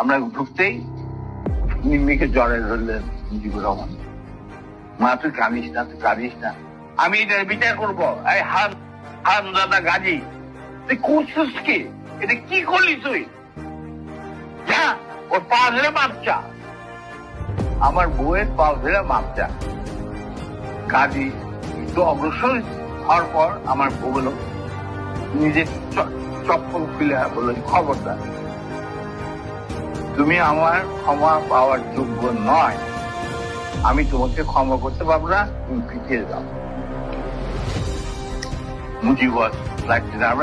আমরা ঢুকতেই নিম্মিকে জ্বরে ধরলেন মুজিবুর রহমান। মা, তুই কাঁদিস না, তুই কাঁদিস না। আমি এটার বিচার করব। এই হান হান গাজী, তুই করছিস কি? এটা কি করলি তুই? যা, ওর পা ধরে মাপচা। আমার বউয়ের পা ধরে মাপচা। কাজী একটু অগ্রসর হওয়ার পর আমার বউ বলল, নিজের চপ্পল খুলে বলল, খবরদার। তুমি আমার ক্ষমা পাওয়ার যোগ্য নয়। আমি তোমাকে ক্ষমা করতে পারব না, তুমি পিছিয়ে যাও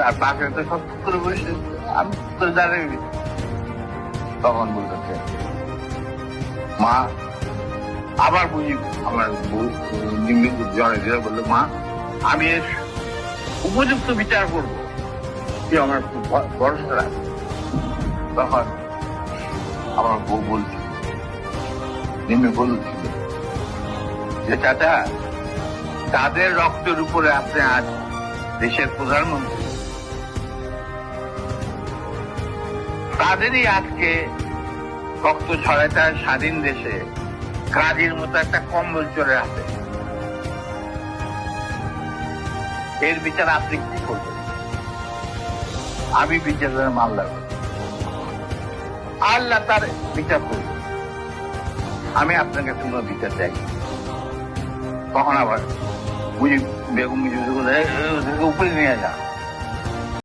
আর তো সব করে বসে আমি দাঁড়িয়ে গেছি। তখন বলতেছে মা, আবার বুঝি আমার বউ নিম্নিত জ্বরে জ্বরে বলল, মা, আমি এর উপযুক্ত বিচার করব। তুই আমার ভরসা রাখ। তখন আমার বউ বলছিল বলছিল যে চাচা, তাদের রক্তের উপরে আপনি আজ দেশের প্রধানমন্ত্রী। তাদেরই আজকে রক্ত ছড়াইতে হয় স্বাধীন দেশে। কাজের মতো একটা কম্বল চলে আসে এর বিচার আপনি কি করবেন? আমি বিচারের মামলা করব। আল্লাহ তার বিচার করবে আমি আপনাকে কোনো বিচার চাই কখন আবার বুঝি বেগম মুজিব বলে, "এই, এই, ওদেরকে উপরে নিয়ে যা